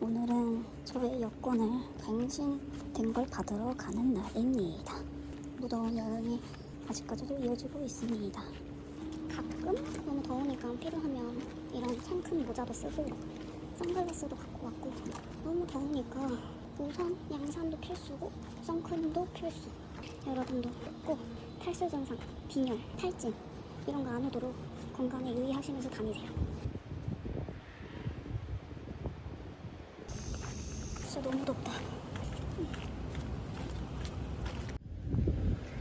오늘은 저의 여권을 갱신된 걸 받으러 가는 날입니다. 무더운 여름이 아직까지도 이어지고 있습니다. 가끔 너무 더우니까 필요하면 이런 상큰 모자도 쓰고 선글라스도 갖고 왔고 너무 더우니까 우선 양산도 필수고 선크림도 필수. 여러분도 꼭 탈수 증상, 빈혈, 탈진 이런 거 안 오도록 건강에 유의하시면서 다니세요. 진짜 너무 덥다.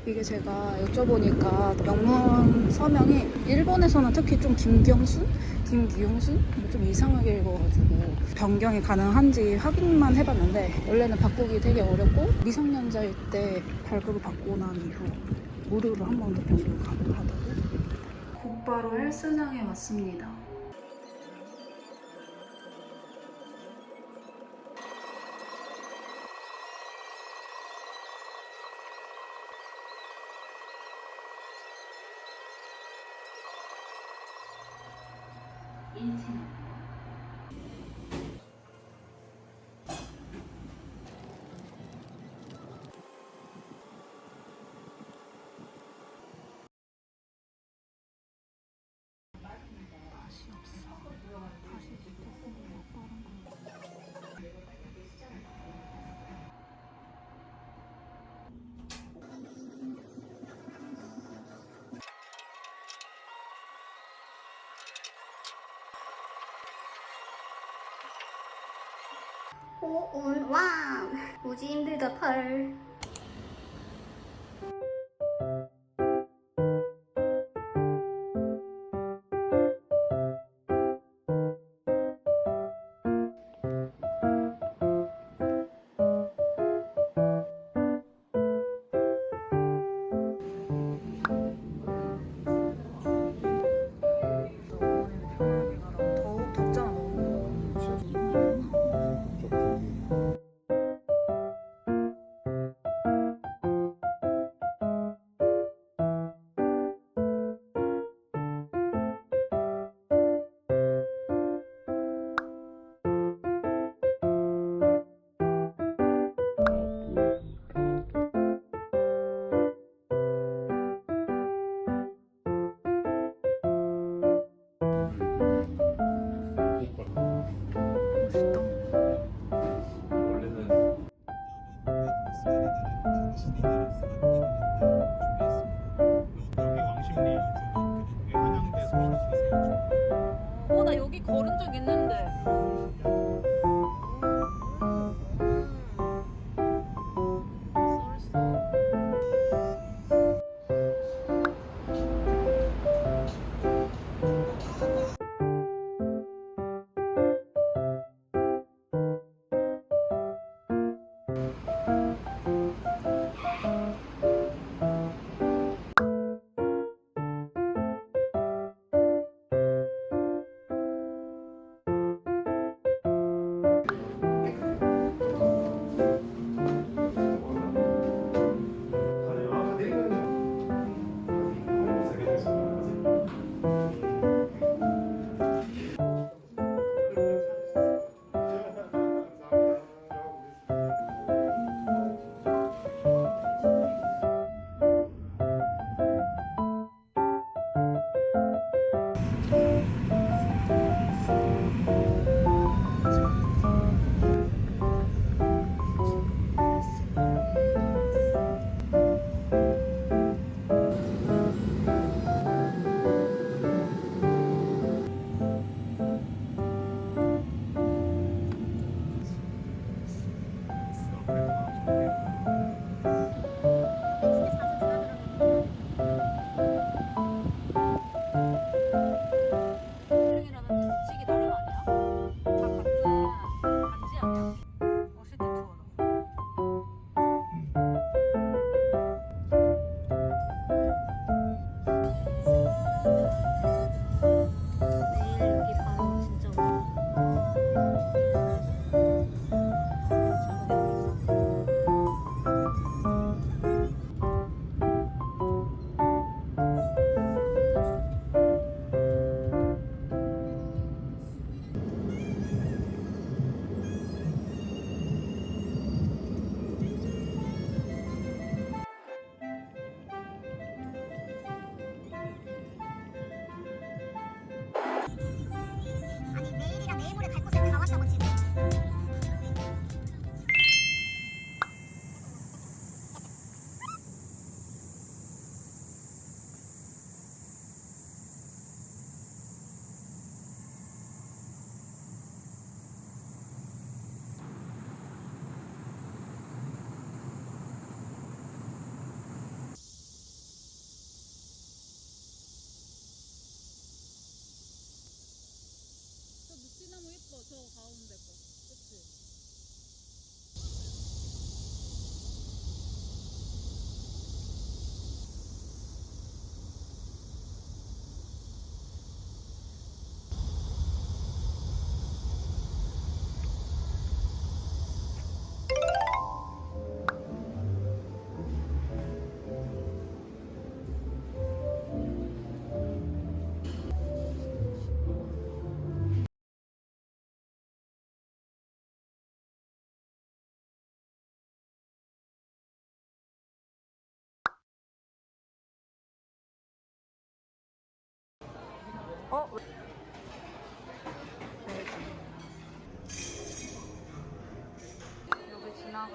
이게 제가 여쭤보니까 명문 서명이 일본에서는 특히 좀 김경순? 김기용순? 뭐좀 이상하게 읽어가지고 변경이 가능한지 확인만 해봤는데 원래는 바꾸기 되게 어렵고 미성년자일 때 발급을 받고 난 이후 무료로 한 번 더 변경 가능하다고 곧바로 헬스장에 왔습니다 맛이 오운왕 무지 힘들다 펄.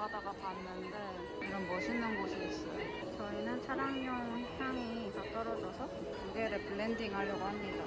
지나가다가 봤는데 이런 멋있는 곳이 있어요. 저희는 차량용 향이 더 떨어져서 두 개를 블렌딩 하려고 합니다.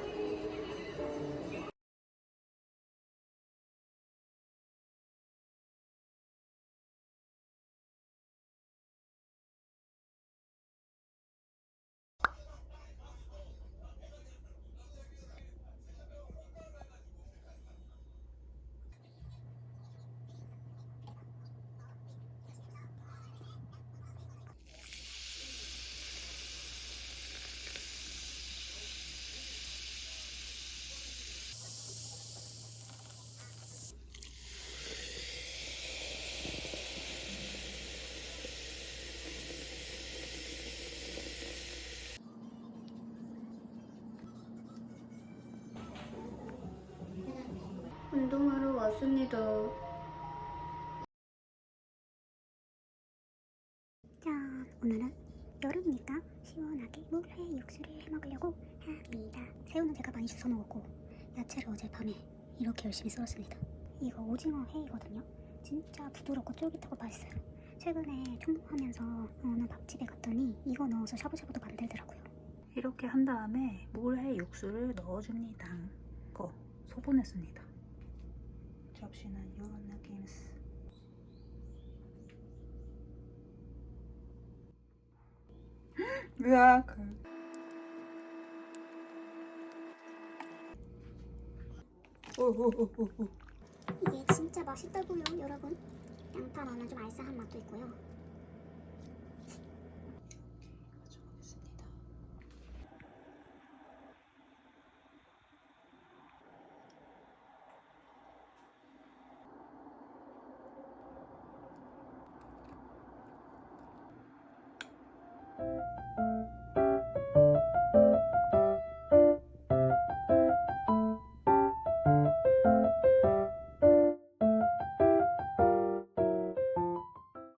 운동하러 왔습니다. 짠! 오늘은 여름이니까 시원하게 물회 육수를 해 먹으려고 합니다. 새우는 제가 많이 주워 먹었고 야채를 어제 밤에 이렇게 열심히 썰었습니다. 이거 오징어 회이거든요. 진짜 부드럽고 쫄깃하고 맛있어요. 최근에 총무하면서 어느 밥집에 갔더니 이거 넣어서 샤브샤브도 만들더라고요. 이렇게 한 다음에 물회 육수를 넣어줍니다. 거 소분했습니다. 접시는 이런 느낌스. 으악. 오오오오오. 이게 진짜 맛있다고요, 여러분. 양파만은 좀 알싸한 맛도 있고요.